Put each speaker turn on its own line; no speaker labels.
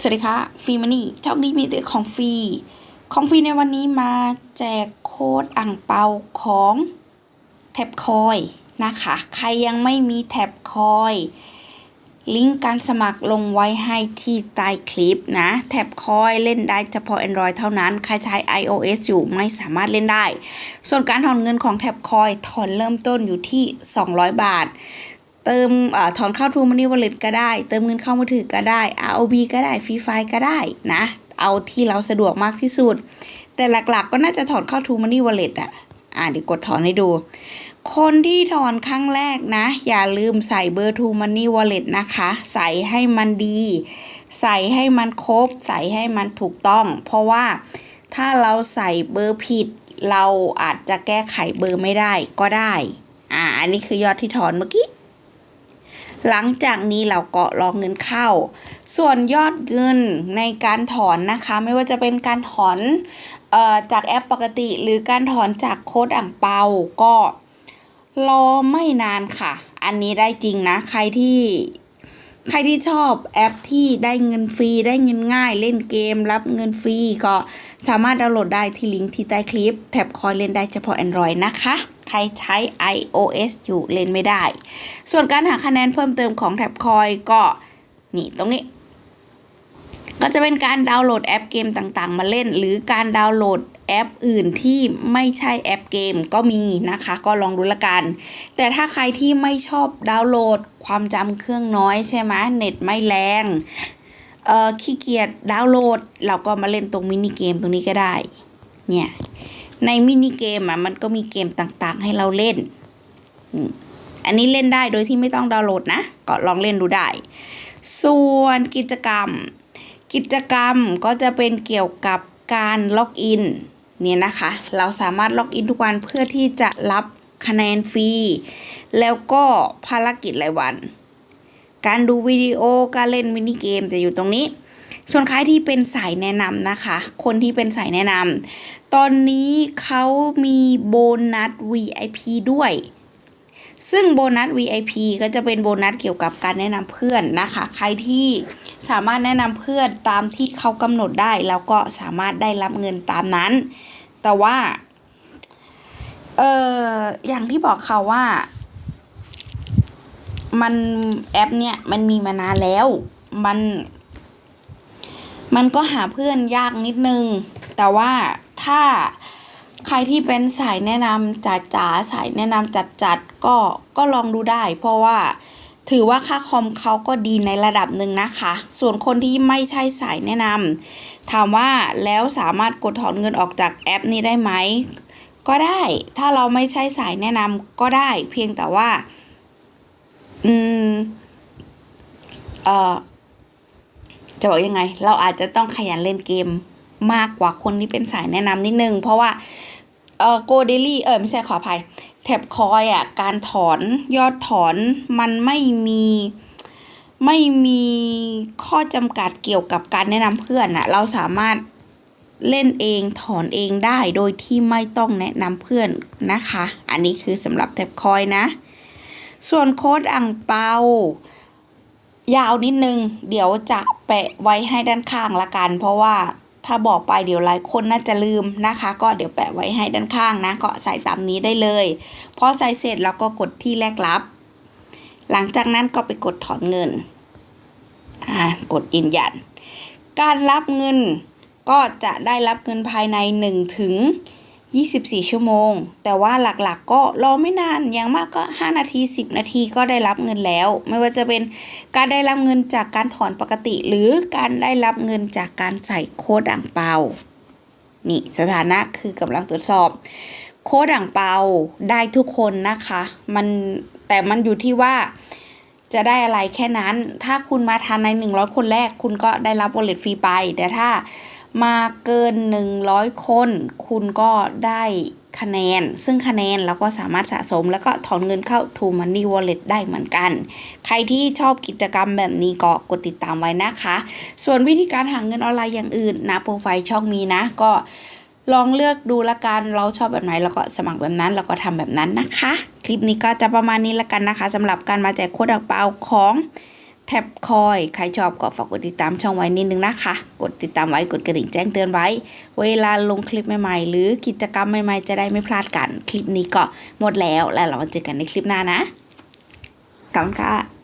สวัสดีค่ะฟรีมานี่ช่องนี้มีแต่ของฟรี ของฟรีในวันนี้มาแจกโค้ดอ่างเปาของแท็บคอยนะคะ ใครยังไม่มีแท็บคอย ลิงก์การสมัครลงไว้ให้ที่ใต้คลิปนะ แท็บคอยเล่นได้เฉพาะ Android เท่านั้น ใครใช้ iOS อยู่ไม่สามารถเล่นได้ ส่วนการถอนเงินของแท็บคอยถอนเริ่มต้นอยู่ที่ 200 บาท เติมอถอนเข้า True Money Wallet ก็ได้ เติมเงินเข้ามือถือก็ได้ ROB ก็ได้ Free Fire ก็ได้นะ เอาที่เราสะดวกมากที่สุด แต่หลักๆก็น่าจะถอนเข้า True Money Wallet อะอ่าเดี๋ยวกดถอนให้ดู คนที่ถอนครั้งแรกนะ อย่าลืมใส่เบอร์ True Money Wallet นะคะ ใส่ให้มันดี ใส่ให้มันครบ ใส่ให้มันถูกต้อง เพราะว่าถ้าเราใส่เบอร์ผิด เราอาจจะแก้ไขเบอร์ไม่ได้ก็ได้ อ่า อันนี้คือยอดที่ถอนเมื่อกี้ หลังจากนี้เราก็รอเงินเข้า ส่วนยอดเงินในการถอนนะคะ ไม่ว่าจะเป็นการถอนออจากแอปปกติ หรือการถอนจากโค้ดอ่างเปาก็รอไม่นานค่ะ อันนี้ได้จริงนะ ใครที่ใครที่ชอบแอปที่ได้เงินฟรีได้เงินง่าย เล่นเกม รับเงินฟรีก็สามารถดาวน์โหลดได้ที่ลิงก์ที่ใต้คลิปแท็บคอยเล่นได้เฉพาะ Android นะคะ รใช้ iOS อยู่เล่นไม่ได้ ส่วนการหาคะแนนเพิ่มเติมของแท็บคอยก็นี่ตรงนี้ ก็จะเป็นการดาวน์โหลดแอปเกมต่างๆ มาเล่น หรือการดาวน์โหลดแอปอื่นที่ไม่ใช่แอปเกมก็มีนะคะ ก็ลองดูละกัน แต่ถ้าใครที่ไม่ชอบดาวน์โหลดความจำเครื่องน้อยใช่ไหมเน็ตไม่แรงเออขี้เกียจดาวน์โหลด เราก็มาเล่นตรงมินิเกมตรงนี้ก็ได้ เนี่ย ในมินิเกมอะมันก็มีเกมต่างๆ ให้เราเล่น อันนี้เล่นได้โดยที่ไม่ต้องดาวน์โหลดนะ ก็ลองเล่นดูได้ ส่วนกิจกรรม กิจกรรมก็จะเป็นเกี่ยวกับการล็อกอินเนี่ยนะคะ เราสามารถล็อกอินทุกวันเพื่อที่จะรับคะแนนฟรี แล้วก็ภารกิจรายวัน การดูวิดีโอ การเล่นมินิเกมจะอยู่ตรงนี้ ส่วนใครที่เป็นสายแนะนำนะคะ คนที่เป็นสายแนะนำตอนนี้เขามีโบนัส VIP ด้วย ซึ่งโบนัส VIP ก็จะเป็นโบนัสเกี่ยวกับการแนะนำเพื่อนนะคะ ใครที่สามารถแนะนำเพื่อนตามที่เขากำหนดได้ แล้วก็สามารถได้รับเงินตามนั้น แต่ว่าเอออย่างที่บอกเขาว่า มันแอปเนี่ยมันมีมานานแล้ว มัน มันก็หาเพื่อนยากนิดนึง แต่ว่าถ้าใครที่เป็นสายแนะนำจ๋าจ๋าสายแนะนำจัดจัดก็ก็ลองดูได้ เพราะว่าถือว่าค่าคอมเขาก็ดีในระดับหนึ่งนะคะ ส่วนคนที่ไม่ใช่สายแนะนำถามว่าแล้วสามารถกดถอนเงินออกจากแอปนี้ได้ไหม ก็ได้ ถ้าเราไม่ใช่สายแนะนำก็ได้ เพียงแต่ว่า อืม เอ่อ จะบอกยังไง เราอาจจะต้องขยันเล่นเกมมากกว่าคนที่เป็นสายแนะนำนิดนึง เพราะว่าเออโกเดลี่เออไม่ใช่ขออภัยแท็บคอยอะการถอนยอดถอนมันไม่มีไม่มีข้อจำกัดเกี่ยวกับการแนะนำเพื่อนอะเราสามารถเล่นเองถอนเองได้โดยที่ไม่ต้องแนะนำเพื่อนนะคะ อันนี้คือสำหรับแท็บคอยนะ ส่วนโค้ดอ่างเปา ยาวนิดนึง เดี๋ยวจะแปะไว้ให้ด้านข้างละกัน เพราะว่าถ้าบอกไปเดี๋ยวหลายคนน่าจะลืมนะคะ ก็เดี๋ยวแปะไว้ให้ด้านข้างนะก็ใส่ตามนี้ได้เลยพอใส่เสร็จแล้วก็กดที่แลกรับ หลังจากนั้นก็ไปกดถอนเงินอ่ากดยืนยัน การรับเงินก็จะได้รับเงินภายใน1ถึง 24 ชั่วโมง แต่ว่าหลักๆก็รอไม่นานอย่างมากก็ 5 นาที 10 นาทีก็ได้รับเงินแล้ว ไม่ว่าจะเป็นการได้รับเงินจากการถอนปกติ หรือการได้รับเงินจากการใส่โค้ดอ่างเปา นี่สถานะคือกำลังตรวจสอบ โค้ดอ่างเปาได้ทุกคนนะคะ มันแต่มันอยู่ที่ว่าจะได้อะไรแค่นั้น ถ้าคุณมาทันใน 100 คนแรก คุณก็ได้รับ wallet ฟรีไป แต่ถ้า มาเกิน 100 คน คุณก็ได้คะแนน ซึ่งคะแนนเราก็สามารถสะสมแล้วก็ถอนเงินเข้า True Money Wallet ได้เหมือนกัน ใครที่ชอบกิจกรรมแบบนี้ก็กดติดตามไว้นะคะ ส่วนวิธีการหาเงินออนไลน์อย่างอื่นนะโปรไฟล์ช่องมีนะก็ลองเลือกดูละกัน เราชอบแบบไหนเราก็สมัครแบบนั้น เราก็ทำแบบนั้นนะคะ คลิปนี้ก็จะประมาณนี้ละกันนะคะสำหรับการมาแจกโค้ดอ่างเปาของ แท็บคอย ใครชอบก็ฝากกดติดตามช่องไว้นิดนึงนะคะ กดติดตามไว้ กดกระดิ่งแจ้งเตือนไว้ เวลาลงคลิปใหม่ๆ หรือกิจกรรมใหม่ๆ จะได้ไม่พลาดกัน คลิปนี้ก็หมดแล้ว แล้วเราเจอกันในคลิปหน้านะ ขอบคุณค่ะ